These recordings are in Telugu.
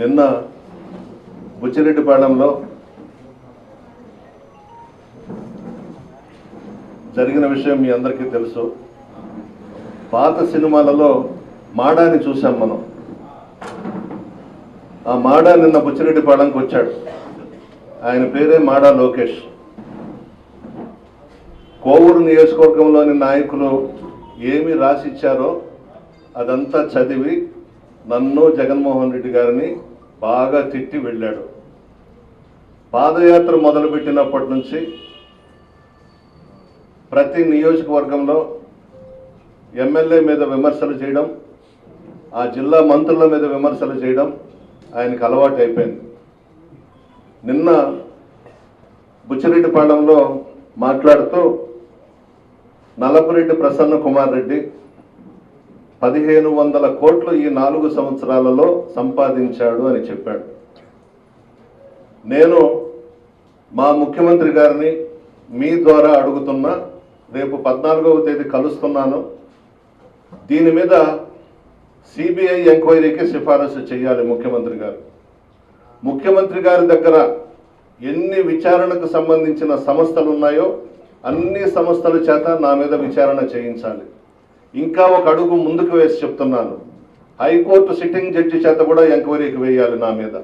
నిన్న బుచ్చిరెడ్డిపాళెంలో జరిగిన విషయం మీ అందరికీ తెలుసు. పాత సినిమాలలో మాడాని చూసాం మనం. ఆ మాడా నిన్న బుచ్చిరెడ్డిపాళెంకి వచ్చాడు. ఆయన పేరే మాడా లోకేష్. కోవూరు నియోజకవర్గంలోని నాయకులు ఏమి రాసిచ్చారో అదంతా చదివి నన్ను జగన్మోహన్ రెడ్డి గారిని బాగా తిట్టి వెళ్ళాడు. పాదయాత్ర మొదలుపెట్టినప్పటి నుంచి ప్రతి నియోజకవర్గంలో ఎమ్మెల్యే మీద విమర్శలు చేయడం ఆ జిల్లా మంత్రుల మీద విమర్శలు చేయడం ఆయనకు అలవాటు అయిపోయింది. నిన్న బుచ్చిరెడ్డిపాళెంలో మాట్లాడుతూ నలపరెడ్డి ప్రసన్న కుమార్ రెడ్డి పదిహేను వందల కోట్లు ఈ నాలుగు సంవత్సరాలలో సంపాదించాడు అని చెప్పాడు. నేను మా ముఖ్యమంత్రి గారిని మీ ద్వారా అడుగుతున్నా రేపు పద్నాలుగవ తేదీ కలుస్తున్నాను. దీని మీద సిబిఐ ఎంక్వైరీకి సిఫారసు చేయాలి ముఖ్యమంత్రి గారు. ముఖ్యమంత్రి గారి దగ్గర ఎన్ని విచారణకు సంబంధించిన సంస్థలు ఉన్నాయో అన్ని సంస్థల చేత నా మీద విచారణ చేయించాలి. ఇంకా ఒక అడుగు ముందుకు వేసి చెప్తున్నాను. హైకోర్టు సిట్టింగ్ జడ్జి చేత కూడా ఎంక్వైరీకి వేయాలి నా మీద.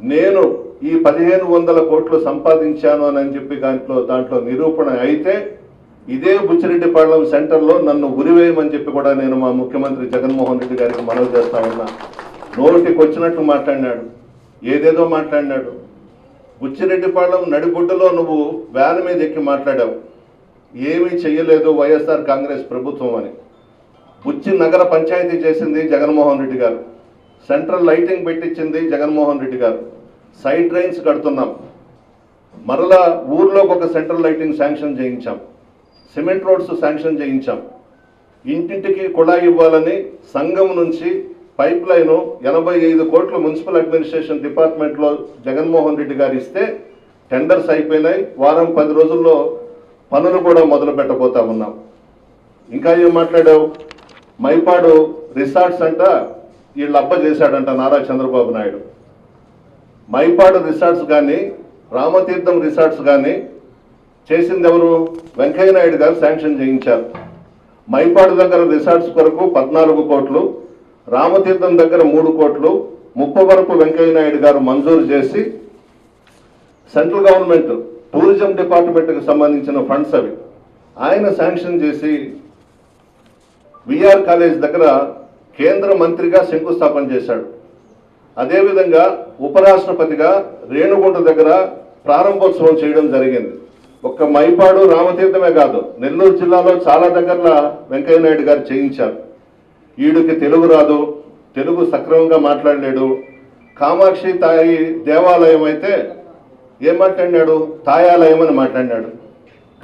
నేను ఈ పదిహేను వందల కోట్లు సంపాదించాను అని చెప్పి దాంట్లో దాంట్లో నిరూపణ అయితే ఇదే బుచ్చిరెడ్డిపాళెం సెంటర్లో నన్ను ఉరివేయమని చెప్పి కూడా నేను మా ముఖ్యమంత్రి జగన్మోహన్ రెడ్డి గారికి మనవి చేస్తా ఉన్నా. నోటికి వచ్చినట్టు మాట్లాడినాడు. ఏదేదో మాట్లాడినాడు. బుచ్చిరెడ్డిపాళెం నడిబుడ్డలో నువ్వు వ్యాన్ మీద ఎక్కి మాట్లాడావు. ఏమీ చేయలేదు వైఎస్ఆర్ కాంగ్రెస్ ప్రభుత్వం అని. బుచ్చి నగర పంచాయతీ చేసింది జగన్మోహన్ రెడ్డి గారు. సెంట్రల్ లైటింగ్ పెట్టించింది జగన్మోహన్ రెడ్డి గారు. సైడ్ డ్రైన్స్ కడుతున్నాం. మరలా ఊర్లోకి ఒక సెంట్రల్ లైటింగ్ శాంక్షన్ చేయించాం. సిమెంట్ రోడ్స్ శాంక్షన్ చేయించాం. ఇంటింటికి కుళాయి ఇవ్వాలని సంఘం నుంచి పైప్ లైన్ ఎనభై ఐదు కోట్లు మున్సిపల్ అడ్మినిస్ట్రేషన్ డిపార్ట్మెంట్లో జగన్మోహన్ రెడ్డి గారు ఇస్తే టెండర్స్ అయిపోయినాయి. వారం పది రోజుల్లో పనులు కూడా మొదలు పెట్టబోతా ఉన్నాం. ఇంకా ఏం మాట్లాడావు? మైపాడు రిసార్ట్స్ అంట వీళ్ళు అబ్బ చేశాడంట నారా చంద్రబాబు నాయుడు. మైపాడు రిసార్ట్స్ కానీ రామతీర్థం రిసార్ట్స్ కానీ చేసింది ఎవరు వెంకయ్య నాయుడు గారు శాంక్షన్ చేయించారు. మైపాడు దగ్గర రిసార్ట్స్ కొరకు పద్నాలుగు కోట్లు రామతీర్థం దగ్గర మూడు కోట్లు ముప్పవరపు వెంకయ్య నాయుడు గారు మంజూరు చేసి సెంట్రల్ గవర్నమెంట్ టూరిజం డిపార్ట్మెంట్కి సంబంధించిన ఫండ్స్ అవి. ఆయన శాంక్షన్ చేసి విఆర్ కాలేజ్ దగ్గర కేంద్ర మంత్రిగా శంకుస్థాపన చేశాడు. అదేవిధంగా ఉపరాష్ట్రపతిగా రేణుగుంట దగ్గర ప్రారంభోత్సవం చేయడం జరిగింది. ఒక్క మైపాడు రామతీర్థమే కాదు నెల్లూరు జిల్లాలో చాలా దగ్గర వెంకయ్య నాయుడు గారు చేయించారు. ఈడుకి తెలుగు రాదు తెలుగు సక్రమంగా మాట్లాడలేడు. కామాక్షి తాయి దేవాలయం అయితే ఏం మాట్లాడినాడు? తాయాలయం అని మాట్లాడినాడు.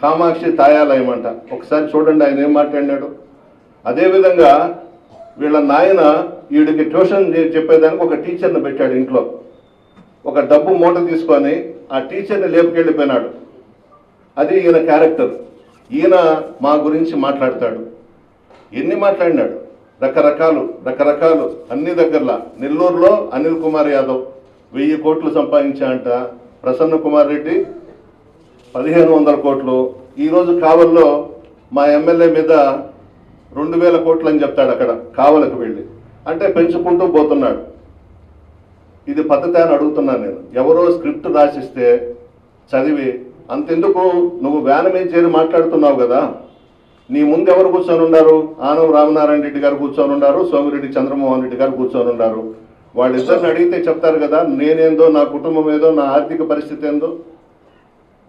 కామాక్షి తాయాలయం అంట ఒకసారి చూడండి ఆయన ఏం మాట్లాడినాడు. అదేవిధంగా వీళ్ళ నాయన వీడికి ట్యూషన్ చెప్పేదానికి ఒక టీచర్ని పెట్టాడు ఇంట్లో. ఒక డబ్బు మూట తీసుకొని ఆ టీచర్ని లేపుకెళ్ళిపోయినాడు. అది ఈయన క్యారెక్టర్. ఈయన మా గురించి మాట్లాడతాడు. ఎన్ని మాట్లాడినాడు? రకరకాలు రకరకాలు. అన్ని దగ్గరలా. నెల్లూరులో అనిల్ కుమార్ యాదవ్ వెయ్యి కోట్లు సంపాదించా అంట ప్రసన్న కుమార్ రెడ్డి పదిహేను వందల కోట్లు. ఈరోజు కావల్లో మా ఎమ్మెల్యే మీద రెండు వేల కోట్లు అని చెప్తాడు అక్కడ కావలకు వెళ్ళి. అంటే పెంచుకుంటూ పోతున్నాడు. ఇది పద్ధతి అని అడుగుతున్నాను నేను. ఎవరో స్క్రిప్ట్ రాసిస్తే చదివి అంతెందుకు నువ్వు వ్యాన్ మీద చేరి మాట్లాడుతున్నావు కదా? నీ ముందు ఎవరు కూర్చొని ఉన్నారు? ఆనం రామనారాయణ రెడ్డి గారు కూర్చొని ఉన్నారు సోమిరెడ్డి చంద్రమోహన్ రెడ్డి గారు కూర్చొని ఉన్నారు. వాళ్ళిద్దరిని అడిగితే చెప్తారు కదా నేనేందో నా కుటుంబం ఏదో నా ఆర్థిక పరిస్థితి ఏందో.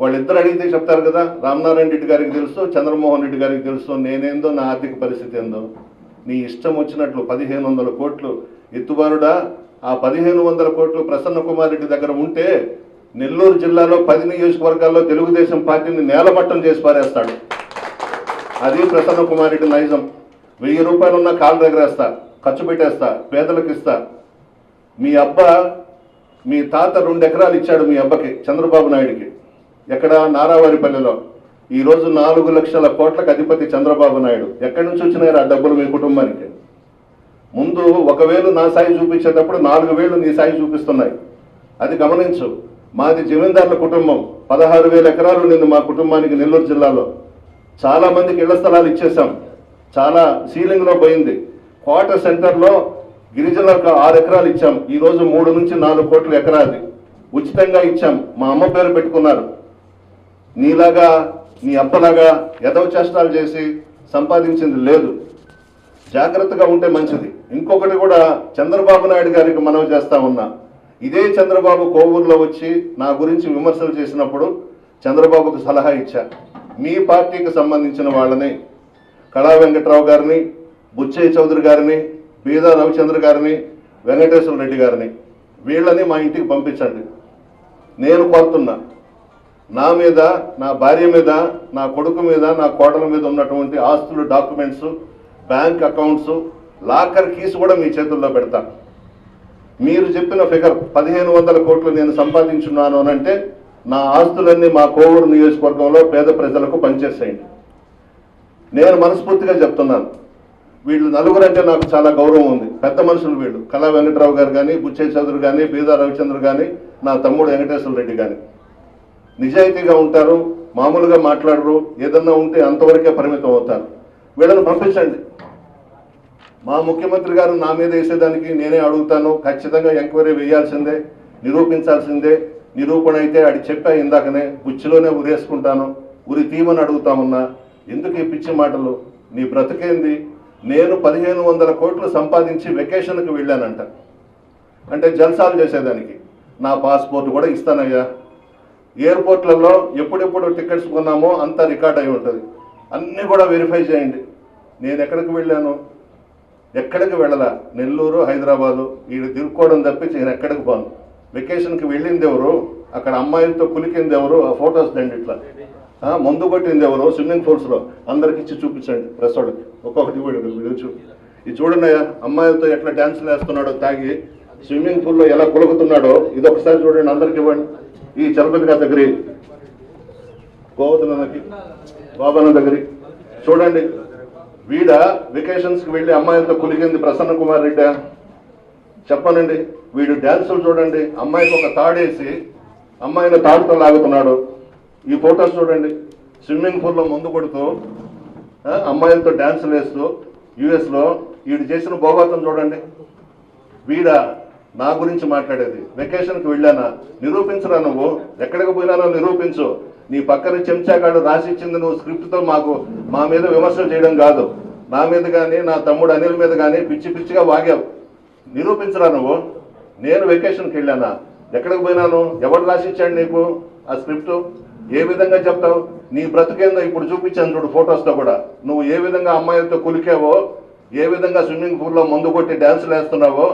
వాళ్ళిద్దరు అడిగితే చెప్తారు కదా రామనారాయణ రెడ్డి గారికి తెలుసు చంద్రమోహన్ రెడ్డి గారికి తెలుసు నేనేందో నా ఆర్థిక పరిస్థితి ఏందో. నీ ఇష్టం వచ్చినట్లు పదిహేను వందల కోట్లు ఎత్తుబారుడా ఆ పదిహేను వందల కోట్లు ప్రసన్న కుమార్ రెడ్డి దగ్గర ఉంటే నెల్లూరు జిల్లాలో పది నియోజకవర్గాల్లో తెలుగుదేశం పార్టీని నేలమట్టం చేసి పారేస్తాడు. అది ప్రసన్న కుమార్ రెడ్డి నైజం. వెయ్యి రూపాయలు ఉన్న కాళ్ళ దగ్గర వేస్తా ఖర్చు పెట్టేస్తా పేదలకు ఇస్తా. మీ అబ్బ మీ తాత రెండు ఎకరాలు ఇచ్చాడు మీ అబ్బకి చంద్రబాబు నాయుడికి. ఎక్కడ? నారావారిపల్లెలో. ఈరోజు నాలుగు లక్షల కోట్లకు అధిపతి చంద్రబాబు నాయుడు. ఎక్కడి నుంచి వచ్చినాయి ఆ డబ్బులు మీ కుటుంబానికి? ముందు ఒకవేళ నా సాయి చూపించేటప్పుడు నాలుగు వేలు నీ సాయి చూపిస్తున్నాయి. అది గమనించు. మాది జమీందారుల కుటుంబం. పదహారు వేల ఎకరాలు నిన్ను మా కుటుంబానికి నెల్లూరు జిల్లాలో. చాలా మందికి ఇళ్ళ స్థలాలు ఇచ్చేసాం చాలా సీలింగ్లో పోయింది. క్వార్టర్ సెంటర్లో గిరిజనులకు ఆరు ఎకరాలు ఇచ్చాం. ఈ రోజు మూడు నుంచి నాలుగు కోట్ల ఎకరాది. ఉచితంగా ఇచ్చాం. మా అమ్మ పేరు పెట్టుకున్నారు. నీలాగా నీ అప్పలాగా ఎదవ చేష్టాలు చేసి సంపాదించింది లేదు. జాగ్రత్తగా ఉంటే మంచిది. ఇంకొకటి కూడా చంద్రబాబు నాయుడు గారికి మనవి చేస్తా ఉన్నా. ఇదే చంద్రబాబు కోవూరులో వచ్చి నా గురించి విమర్శలు చేసినప్పుడు చంద్రబాబుకు సలహా ఇచ్చా. మీ పార్టీకి సంబంధించిన వాళ్ళని కళా వెంకట్రావు గారిని బుచ్చయ్య చౌదరి గారిని బీదా రవిచంద్ర గారిని వెంకటేశ్వర రెడ్డి గారిని వీళ్ళని మా ఇంటికి పంపించండి. నేను కోరుతున్నా నా మీద నా భార్య మీద నా కొడుకు మీద నా కోడల మీద ఉన్నటువంటి ఆస్తులు documents bank accounts locker keys కూడా మీ చేతుల్లో పెడతా. మీరు చెప్పిన ఫిగర్ పదిహేను వందల కోట్లు నేను సంపాదించున్నాను అనంటే అంటే నా ఆస్తులన్నీ మా కోవూరు నియోజకవర్గంలో పేద ప్రజలకు పనిచేసేయండి. నేను మనస్ఫూర్తిగా చెప్తున్నాను. వీళ్ళు నలుగురు అంటే నాకు చాలా గౌరవం ఉంది. పెద్ద మనుషులు వీళ్ళు. కళా వెంకట్రావు గారు కానీ బుచ్చయ్య చౌదరి కానీ బీదా రవిచంద్ర కానీ నా తమ్ముడు వెంకటేశ్వర రెడ్డి కానీ నిజాయితీగా ఉంటారు మామూలుగా మాట్లాడరు ఏదన్నా ఉంటే అంతవరకే పరిమితం అవుతారు. వీళ్ళని పంపించండి. మా ముఖ్యమంత్రి గారు నా మీద వేసేదానికి నేనే అడుగుతాను. ఖచ్చితంగా ఎంక్వైరీ వేయాల్సిందే నిరూపించాల్సిందే. నిరూపణ అయితే అది చెప్పా ఇందాకనే బుచ్చిలోనే ఉరేసుకుంటాను. ఉరి తీమని అడుగుతామన్నా. ఎందుకు ఈ పిచ్చి మాటలు? నీ బ్రతికేంది? నేను పదిహేను వందల కోట్లు సంపాదించి వెకేషన్కి వెళ్ళానంట. అంటే జల్సాలు చేసేదానికి. నా పాస్పోర్ట్ కూడా ఇస్తానయ్యా. ఎయిర్పోర్ట్లలో ఎప్పుడెప్పుడు టికెట్స్ కొన్నామో అంతా రికార్డ్ అయి ఉంటుంది. అన్నీ కూడా వెరిఫై చేయండి. నేను ఎక్కడికి వెళ్ళాను? ఎక్కడికి వెళ్ళలా? నెల్లూరు హైదరాబాదు. వీడు తిరుక్కోవడం తప్పించి నేను ఎక్కడికి పోను? వెకేషన్కి వెళ్ళింది ఎవరు అక్కడ అమ్మాయిలతో కులికింది ఎవరు ఆ ఫొటోస్ దండి ఇట్లా. మందు పట్టింది ఎవరు స్విమ్మింగ్ పూల్స్లో అందరికి ఇచ్చి చూపించండి ప్రెస్ వాళ్ళకి ఒక్కొక్కటి వీడియో వీడియో ఇది చూడండి అమ్మాయిలతో ఎట్లా డ్యాన్సులు వేస్తున్నాడో తాగి స్విమ్మింగ్ పూల్లో ఎలా కులుకుతున్నాడో ఇది ఒకసారి చూడండి అందరికి ఇవ్వండి. ఈ చలపతి గారి దగ్గర గోవర్ధనకి బాబాన దగ్గర. చూడండి వీడ వెకేషన్స్కి వెళ్ళి అమ్మాయిలతో కులిగింది ప్రసన్న కుమార్ రెడ్డి. చెప్పనండి వీడు డ్యాన్సులు చూడండి అమ్మాయికి ఒక తాడేసి అమ్మాయిని తాడుతో లాగుతున్నాడు. ఈ ఫోటోస్ చూడండి. స్విమ్మింగ్ పూల్లో ముందు కొడుతూ అమ్మాయిలతో డ్యాన్సులు వేస్తూ యుఎస్లో వీడు చేసిన భోగాతం చూడండి. వీడ నా గురించి మాట్లాడేది. వెకేషన్కి వెళ్ళానా? నిరూపించరా నువ్వు? ఎక్కడికి పోయినానో నిరూపించు. నీ పక్కన చెంచాగాడు రాసిచ్చింది నువ్వు స్క్రిప్ట్తో మాకు మా మీద విమర్శలు చేయడం కాదు. నా మీద కానీ నా తమ్ముడు అనిల్ మీద కానీ పిచ్చి పిచ్చిగా వాగావు. నిరూపించరా నువ్వు? నేను వెకేషన్కి వెళ్ళానా? ఎక్కడికి పోయినాను? ఎవడు రాసిచ్చాడు నీకు ఆ స్క్రిప్టు? ఏ విధంగా చెప్తావు? నీ బ్రతుకేందో ఇప్పుడు చూపించాను చూడు ఫొటోస్తో కూడా. నువ్వు ఏ విధంగా అమ్మాయిలతో కులికావో ఏ విధంగా స్విమ్మింగ్ పూల్లో మందు కొట్టి డ్యాన్సులు వేస్తున్నావో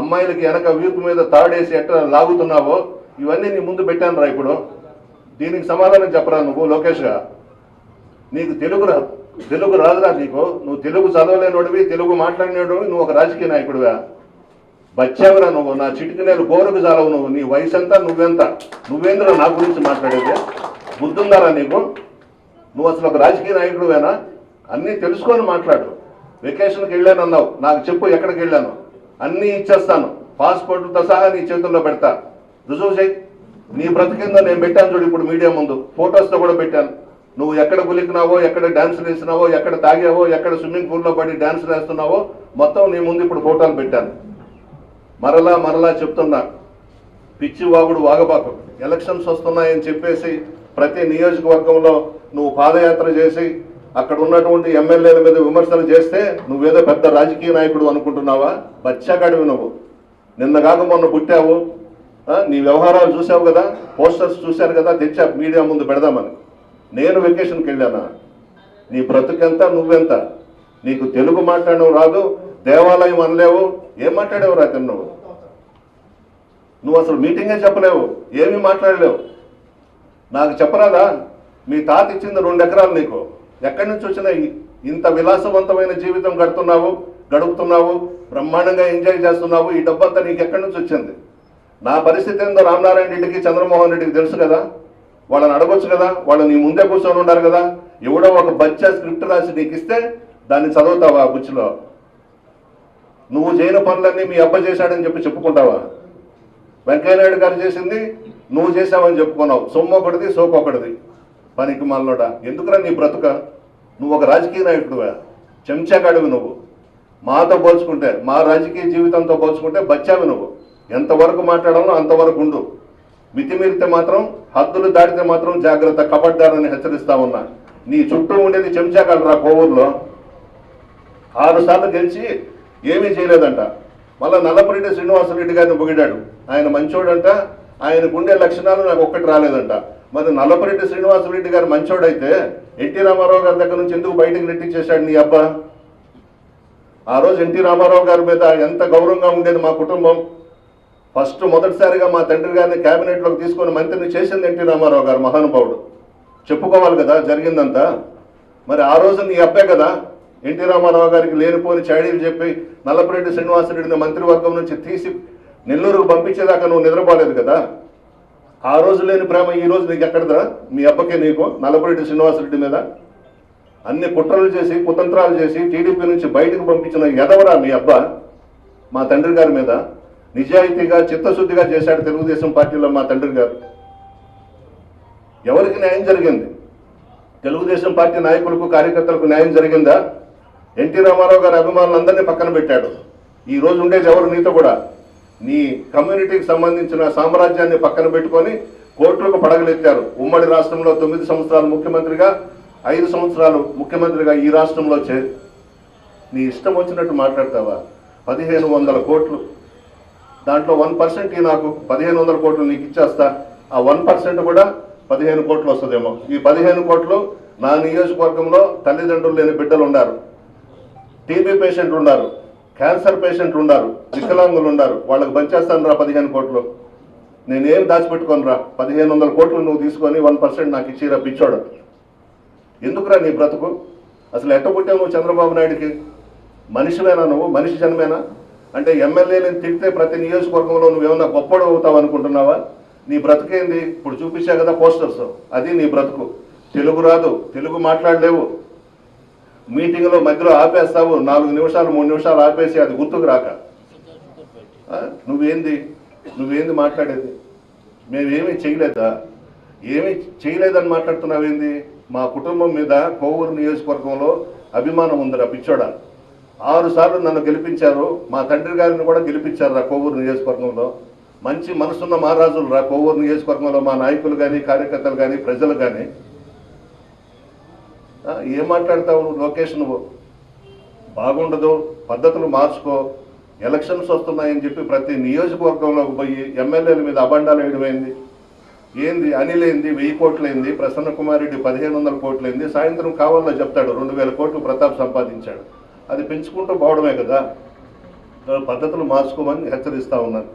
అమ్మాయిలకి వెనక వీపు మీద తాడేసి ఎట్లా లాగుతున్నావో ఇవన్నీ నీ ముందు పెట్టాను రా ఇప్పుడు. దీనికి సమాధానం చెప్పరా నువ్వు లోకేష్గా నీకు తెలుగు రా తెలుగు రాదురా నీకు. నువ్వు తెలుగు చదవలేనోడివి తెలుగు మాట్లాడినోడివి నువ్వు ఒక రాజకీయ నాయకుడివా? బచ్చావురా నువ్వు నా చిటికి నేను గోరుకు చాలవు నువ్వు. నీ వయసు ఎంత నువ్వెంత? నువ్వేంద్ర నా గురించి మాట్లాడేది? బుద్ధుందారా నీకు? నువ్వు అసలు ఒక రాజకీయ నాయకుడువేనా అన్నీ తెలుసుకొని మాట్లాడు. వెకేషన్కి వెళ్ళానన్నావు నాకు చెప్పు ఎక్కడికి వెళ్ళాను. అన్నీ ఇచ్చేస్తాను. పాస్పోర్ట్తో సహా నీ చేతుల్లో పెడతా. రుజువు చేయి నీ బ్రతికిందో నేను పెట్టాను చూడు ఇప్పుడు మీడియా ముందు. ఫొటోస్తో కూడా పెట్టాను. నువ్వు ఎక్కడ గులికినావో ఎక్కడ డ్యాన్స్ వేసినావో ఎక్కడ తాగావో ఎక్కడ స్విమ్మింగ్ పూల్లో పడి డ్యాన్స్ వేస్తున్నావో మొత్తం నీ ముందు ఇప్పుడు ఫోటోలు పెట్టాను. మరలా మరలా చెప్తున్నా. పిచ్చి వాగుడు వాగబాకు. ఎలక్షన్స్ వస్తున్నాయని చెప్పేసి ప్రతి నియోజకవర్గంలో నువ్వు పాదయాత్ర చేసి అక్కడ ఉన్నటువంటి ఎమ్మెల్యేల మీద విమర్శలు చేస్తే నువ్వేదో పెద్ద రాజకీయ నాయకుడు అనుకుంటున్నావా? బచ్చగడివి నువ్వు. నిన్న కాక మొన్న పుట్టావు. నీ వ్యవహారాలు చూసావు కదా? పోస్టర్స్ చూశారు కదా? తెచ్చా మీడియా ముందు పెడదామని. నేను వెకేషన్కి వెళ్ళానా? నీ బ్రతుకెంత నువ్వెంత? నీకు తెలుగు మాట్లాడడం రాదు దేవాలయం అనలేవు. ఏం మాట్లాడేవు రా నువ్వు? నువ్వు అసలు మీటింగే చెప్పలేవు. ఏమీ మాట్లాడలేవు. నాకు చెప్పరాదా? మీ తాత ఇచ్చింది రెండు ఎకరాలు నీకు. ఎక్కడి నుంచి వచ్చినాయి ఇంత విలాసవంతమైన జీవితం గడుతున్నావు గడుపుతున్నావు బ్రహ్మాండంగా ఎంజాయ్ చేస్తున్నావు ఈ డబ్బంతా నీకు ఎక్కడి నుంచి వచ్చింది? నా పరిస్థితి ఏందో రామనారాయణ రెడ్డికి చంద్రమోహన్ రెడ్డికి తెలుసు కదా? వాళ్ళని అడగొచ్చు కదా? వాళ్ళు నీ ముందే కూర్చొని ఉన్నారు కదా? ఎవడో ఒక బచ్చా స్క్రిప్ట్ రాసి నీకు ఇస్తే దాన్ని చదువుతావా బుచ్చిలో? నువ్వు చేయని పనులన్నీ మీ అబ్బ చేశాడని చెప్పి చెప్పుకుంటావా? వెంకయ్యనాయుడు గారు చేసింది నువ్వు చేసావని చెప్పుకున్నావు. సొమ్ము ఒకటిది సోకు ఒకటిది. పనికి మల్లోడా ఎందుకురా నీ బ్రతుక? నువ్వు ఒక రాజకీయ నాయకుడువా? చెంచాగాడివి నువ్వు. మాతో పోల్చుకుంటే మా రాజకీయ జీవితంతో పోల్చుకుంటే బచ్చావి నువ్వు. ఎంతవరకు మాట్లాడాలో అంతవరకు ఉండు. మితిమీరితే మాత్రం హద్దులు దాటితే మాత్రం జాగ్రత్త కబడ్డారని హెచ్చరిస్తా ఉన్నా. నీ చుట్టూ ఉండేది చెంచాకాడురా కోవూరులో. ఆరు సార్లు గెలిచి ఏమీ చేయలేదంట. మళ్ళా నల్లపరెడ్డి శ్రీనివాసరెడ్డి గారిని పొగిడాడు. ఆయన మంచోడంట ఆయనకు ఉండే లక్షణాలు నాకు ఒక్కటి రాలేదంట. మరి నల్లపరెడ్డి శ్రీనివాసరెడ్డి గారు మంచోడైతే ఎన్టీ రామారావు గారి దగ్గర నుంచి ఎందుకు బయటకు నెట్టించేశాడు నీ అబ్బా? ఆ రోజు ఎన్టీ రామారావు గారి మీద ఎంత గౌరవంగా ఉండేది మా కుటుంబం. ఫస్ట్ మొదటిసారిగా మా తండ్రి గారిని క్యాబినెట్లోకి తీసుకొని మంత్రిని చేసింది ఎన్టీ రామారావు గారు మహానుభావుడు. చెప్పుకోవాలి కదా జరిగిందంతా. మరి ఆ రోజు నీ అబ్బే కదా. ఎన్టీ రామారావు గారికి లేనిపోని చాడీలు చెప్పి నల్లపరెడ్డి శ్రీనివాసరెడ్డిని మంత్రివర్గం నుంచి తీసి నెల్లూరుకు పంపించేదాకా నువ్వు నిద్రపోలేదు కదా? ఆ రోజు లేని ప్రేమ ఈ రోజు నీకు ఎక్కడదా? మీ అబ్బకే నీకు నల్లపురెడ్డి శ్రీనివాసరెడ్డి మీద? అన్ని కుట్రలు చేసి కుతంత్రాలు చేసి టీడీపీ నుంచి బయటకు పంపించిన ఎదవరా మీ అబ్బ? మా తండ్రి గారి మీద? నిజాయితీగా చిత్తశుద్ధిగా చేశాడు తెలుగుదేశం పార్టీలో మా తండ్రి గారు. ఎవరికి న్యాయం జరిగింది? తెలుగుదేశం పార్టీ నాయకులకు కార్యకర్తలకు న్యాయం జరిగిందా? ఎన్టీ రామారావు గారి అభిమానులందరినీ పక్కన పెట్టాడు. ఈ రోజు ఉండేది ఎవరు? నీతో కూడా. నీ కమ్యూనిటీకి సంబంధించిన సామ్రాజ్యాన్ని పక్కన పెట్టుకొని కోర్టులకు పడగలెత్తారు. ఉమ్మడి రాష్ట్రంలో తొమ్మిది సంవత్సరాలు ముఖ్యమంత్రిగా ఐదు సంవత్సరాలు ముఖ్యమంత్రిగా ఈ రాష్ట్రంలో చే నీ ఇష్టం వచ్చినట్టు మాట్లాడతావా? పదిహేను వందల కోట్లు. దాంట్లో వన్ పర్సెంట్ నాకు పదిహేను వందల కోట్లు నీకు ఇచ్చేస్తా. ఆ వన్ పర్సెంట్ కూడా పదిహేను కోట్లు వస్తుందేమో. ఈ పదిహేను కోట్లు నా నియోజకవర్గంలో తల్లిదండ్రులు లేని బిడ్డలు ఉన్నారు. టీబీ పేషెంట్లు ఉన్నారు. క్యాన్సర్ పేషెంట్లు ఉన్నారు వికలాంగులు ఉన్నారు వాళ్ళకి పంచేస్తాను రా పదిహేను కోట్లు. నేనేం దాచిపెట్టుకోను రా. పదిహేను వందల కోట్లు నువ్వు తీసుకొని వన్ పర్సెంట్ నాకు ఇచ్చిరా పిచ్చోడు. ఎందుకురా నీ బ్రతుకు? అసలు ఎట్ట పుట్టావు నువ్వు చంద్రబాబు నాయుడికి? మనిషివేనా నువ్వు? మనిషి జన్మేనా? అంటే ఎమ్మెల్యేలను తిడితే ప్రతి నియోజకవర్గంలో నువ్వేమన్నా గొప్పడు అవుతావు అనుకుంటున్నావా? నీ బ్రతుకేంది? ఇప్పుడు చూపించా కదా పోస్టర్స్. అది నీ బ్రతుకు. తెలుగు రాదు. తెలుగు మాట్లాడలేవు. మీటింగ్లో మధ్యలో ఆపేస్తావు నాలుగు నిమిషాలు మూడు నిమిషాలు ఆపేసి అది గుర్తుకు రాక. నువ్వేంది? నువ్వేంది మాట్లాడేది? మేమేమీ చేయలేదా? ఏమీ చేయలేదని మాట్లాడుతున్నావేంది? మా కుటుంబం మీద కోవూరు నియోజకవర్గంలో అభిమానం ఉందిరా పిచ్చోడా. ఆరు సార్లు నన్ను గెలిపించారు మా తండ్రి గారిని కూడా గెలిపించారు రా కోవూరు నియోజకవర్గంలో. మంచి మనసున్న మహారాజులు రా కోవూరు నియోజకవర్గంలో మా నాయకులు కానీ కార్యకర్తలు కానీ ప్రజలు కానీ ఏం మాట్లాడతావు లోకేష్ నువ్వు? బాగుండదు పద్ధతులు మార్చుకో ఎలక్షన్స్ వస్తున్నాయని చెప్పి ప్రతి నియోజకవర్గంలోకి పోయి ఎమ్మెల్యేల మీద అబండాలు వేయడమైంది ఏంది? అనిల్ ఏంది వెయ్యి కోట్లయింది ప్రసన్న కుమార్ రెడ్డి పదిహేను వందల కోట్లయింది సాయంత్రం కావాలో చెప్తాడు రెండు వేల కోట్లు ప్రతాప్ సంపాదించాడు. అది పెంచుకుంటూ పోవడమే కదా. పద్ధతులు మార్చుకోమని హెచ్చరిస్తా ఉన్నాను.